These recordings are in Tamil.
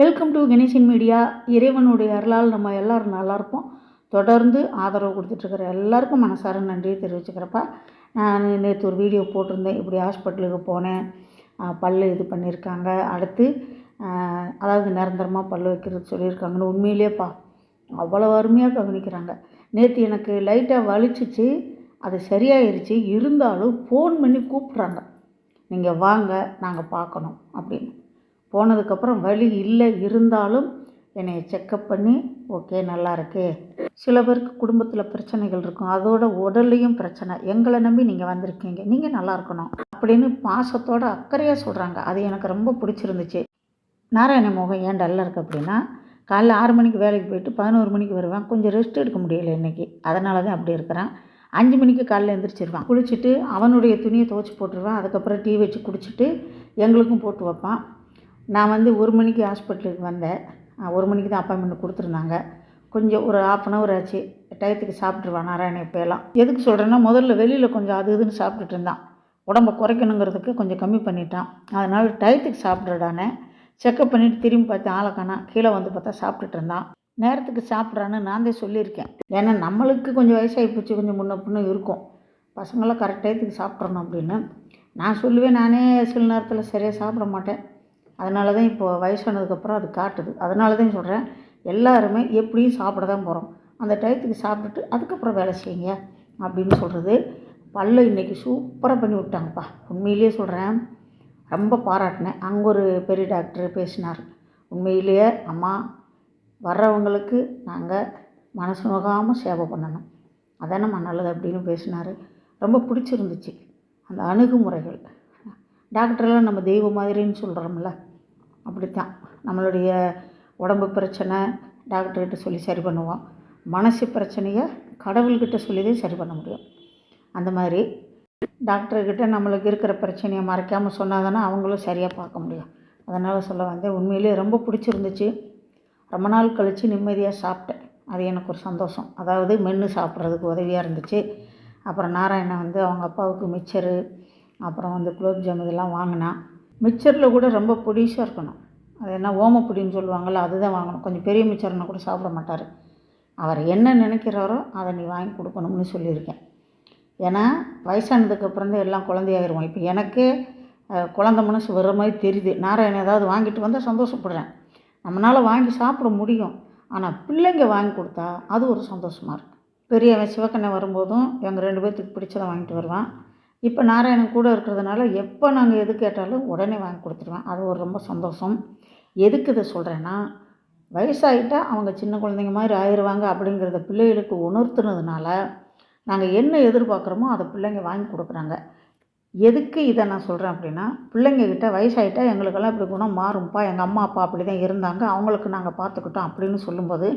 வெல்கம் டு கணேசன் மீடியா இறைவனுடைய அருளால் நம்ம எல்லோரும் நல்லா இருப்போம் தொடர்ந்து ஆதரவு கொடுத்துட்ருக்குற எல்லாருக்கும் மனசார நன்றியை தெரிவிச்சுக்கிறப்ப. நான் நேற்று ஒரு வீடியோ போட்டிருந்தேன். இப்படி ஹாஸ்பிட்டலுக்கு போனேன். பல் பல்லு இது பண்ணியிருக்காங்க. அடுத்து அதாவது நிரந்தரமாக பல் வைக்கிறது சொல்லியிருக்காங்கன்னு உண்மையிலேப்பா அவ்வளோ அருமையாக கவனிக்கிறாங்க. நேற்று எனக்கு லைட்டாக வலிச்சிச்சு. அது சரியாயிருச்சு. இருந்தாலும் ஃபோன் பண்ணி கூப்பிட்றாங்க. நீங்கள் வாங்க நாங்கள் பார்க்கணும் அப்படின்னு. போனதுக்கப்புறம் வலி இல்லை இருந்தாலும் என்னை செக்கப் பண்ணி ஓகே நல்லா இருக்கு. சில பேருக்கு குடும்பத்தில் பிரச்சனைகள் இருக்கும். அதோட உடல்லையும் பிரச்சனை. எங்களை நம்பி நீங்கள் வந்திருக்கீங்க. நீங்கள் நல்லா இருக்கணும் அப்படின்னு பாசத்தோட அக்கறையாக சொல்கிறாங்க அது எனக்கு ரொம்ப பிடிச்சிருந்துச்சு. நாராயண முகம் ஏன் டல்லாக இருக்குது அப்படின்னா காலைல ஆறு மணிக்கு வேலைக்கு போயிட்டு பதினோரு மணிக்கு வருவேன். கொஞ்சம் ரெஸ்ட் எடுக்க முடியலை இன்றைக்கி அதனால தான் அப்படி இருக்கிறான். அஞ்சு மணிக்கு காலைல எழுந்திரிச்சிருவான் குளிச்சுட்டு அவனுடைய துணியை துவச்சி போட்டுருவான். அதுக்கப்புறம் டீ வச்சு குடிச்சிட்டு எங்களுக்கும் போட்டு வைப்பான். நான் வந்து ஒரு மணிக்கு ஹாஸ்பிட்டலுக்கு வந்தேன். ஒரு மணிக்கு தான் அப்பாயின்மெண்ட் கொடுத்துருந்தாங்க. கொஞ்சம் ஒரு ஆஃப் அன் ஹவர் ஆச்சு. டயத்துக்கு சாப்பிட்ருவான் நாராயண இப்போலாம் எதுக்கு சொல்கிறேன்னா முதல்ல வெளியில் கொஞ்சம் அது இதுன்னு சாப்பிட்டுட்டு இருந்தான். உடம்பை குறைக்கணுங்கிறதுக்கு கொஞ்சம் கம்மி பண்ணிட்டான். அதனால் டயத்துக்கு சாப்பிட்றடானே செக்கப் பண்ணிவிட்டு திரும்பி பார்த்து ஆளை காணா. கீழே வந்து பார்த்தா சாப்பிட்டுட்டு இருந்தான். நேரத்துக்கு சாப்பிட்றான்னு நான் தான் சொல்லியிருக்கேன். ஏன்னா நம்மளுக்கு கொஞ்சம் வயசாகி போச்சு. கொஞ்சம் முன்ன பின்ன இருக்கும். பசங்களாம் கரெக்ட் டயத்துக்கு சாப்பிட்றணும் அப்படின்னு. நான் சொல்லுவேன் நானே சில நேரத்தில் சரியாக சாப்பிட மாட்டேன். அதனால தான் இப்போ வயசானதுக்கப்புறம் அது காட்டுது. அதனால தான் சொல்கிறேன் எல்லாருமே எப்படியும் சாப்பிட தான் போகிறோம் அந்த டயத்துக்கு சாப்பிட்டுட்டு அதுக்கப்புறம் வேலை செய்யுங்க அப்படின்னு சொல்கிறது பல்ல இன்றைக்கி சூப்பராக பண்ணி விட்டாங்கப்பா. உண்மையிலேயே சொல்கிறேன் ரொம்ப பாராட்டினேன். அங்கே ஒரு பெரிய டாக்டர் பேசினார். உண்மையிலேயே அம்மா வர்றவங்களுக்கு நாங்கள் மனசு நோகாமல் சேவை பண்ணணும். அதானம்மா நல்லது அப்படின்னு பேசினார். ரொம்ப பிடிச்சிருந்துச்சு. அந்த அணுகுமுறைகள். டாக்டர்லாம் நம்ம தெய்வம் மாதிரின்னு சொல்கிறோம்ல அப்படித்தான். நம்மளுடைய உடம்பு பிரச்சனை டாக்டர்கிட்ட சொல்லி சரி பண்ணுவோம். மனசு பிரச்சனையை கடவுள்கிட்ட சொல்லி தான் சரி பண்ண முடியும். அந்த மாதிரி டாக்டர்கிட்ட நம்மளுக்கு இருக்கிற பிரச்சனையை மறைக்காமல் சொன்னால் தானே அவங்களும் சரியாக பார்க்க முடியும். அதனால் சொல்ல வந்தேன் உண்மையிலேயே ரொம்ப பிடிச்சிருந்துச்சு. ரொம்ப நாள் கழித்து நிம்மதியாக சாப்பிட்டேன். அது எனக்கு ஒரு சந்தோஷம். அதாவது மென்று சாப்பிட்றதுக்கு உதவியாக இருந்துச்சு. அப்புறம் நாராயணன் வந்து அவங்க அப்பாவுக்கு மிச்சரு அப்புறம் வந்து குலோப் ஜாம் இதெல்லாம் வாங்கினான். மிச்சரில் கூட ரொம்ப பொடிசாக இருக்கணும். அது என்ன ஓமப்பொடின்னு சொல்லுவாங்கள்ல அதுதான் வாங்கணும். கொஞ்சம் பெரிய மிச்சர்னா கூட சாப்பிட மாட்டார். அவர் என்ன நினைக்கிறாரோ அதை நீ வாங்கி கொடுக்கணும்னு சொல்லியிருக்கேன். ஏன்னா வயசானதுக்கப்புறம் தான் எல்லாம் குழந்தையாயிருவோம். இப்போ எனக்கே குழந்த மனசு வர்ற மாதிரி தெரியுது. நாராயணன் ஏதாவது வாங்கிட்டு வந்தால் சந்தோஷப்படுறேன். நம்மளால் வாங்கி சாப்பிட முடியும். ஆனால் பிள்ளைங்க வாங்கி கொடுத்தா அது ஒரு சந்தோஷமாக இருக்குது பெரியவன் சிவக்கண்ணை வரும்போதும் எங்கள் ரெண்டு பேர்த்துக்கு பிடிச்சதை வாங்கிட்டு வருவான். இப்போ நாராயணன் கூட இருக்கிறதுனால எப்போ நாங்கள் எது கேட்டாலும் உடனே வாங்கி கொடுத்துருவேன். அது ஒரு ரொம்ப சந்தோஷம். எதுக்கு இதை சொல்கிறேன்னா வயசாகிட்டா அவங்க சின்ன குழந்தைங்க மாதிரி ஆயிடுவாங்க அப்படிங்கிறத பிள்ளைகளுக்கு உணர்த்துனதுனால நாங்கள் என்ன எதிர்பார்க்குறோமோ அதை பிள்ளைங்க வாங்கி கொடுக்குறாங்க. எதுக்கு இதை நான் சொல்கிறேன் அப்படின்னா பிள்ளைங்கக்கிட்ட வயசாயிட்டா எங்களுக்கெல்லாம் இப்படி குணம் மாறும்ப்பா எங்கள் அம்மா அப்பா அப்படி தான் இருந்தாங்க. அவங்களுக்கு நாங்கள் பார்த்துக்கிட்டோம் அப்படின்னு சொல்லும்போது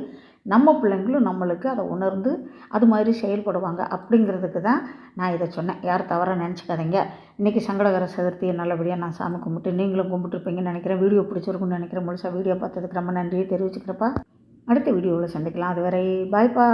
நம்ம பிள்ளைங்களும் நம்மளுக்கு அதை உணர்ந்து அது மாதிரி செயல்படுவாங்க அப்படிங்கிறதுக்கு தான் நான் இதை சொன்னேன். யார் தவறாக நினச்சிக்காதீங்க. இன்றைக்கி சங்கடகர சதுர்த்தியை நல்லபடியாக நான் சாமி கும்பிட்டு நீங்களும் கும்பிட்டுருப்பீங்கன்னு நினைக்கிறேன். வீடியோ பிடிச்சிருக்குன்னு நினைக்கிறேன். முழுசாக வீடியோ பார்த்ததுக்கு ரொம்ப நன்றியை தெரிவிச்சுக்கிறப்பா அடுத்த வீடியோவில் சந்திக்கலாம். அதுவரை பாய்ப்பா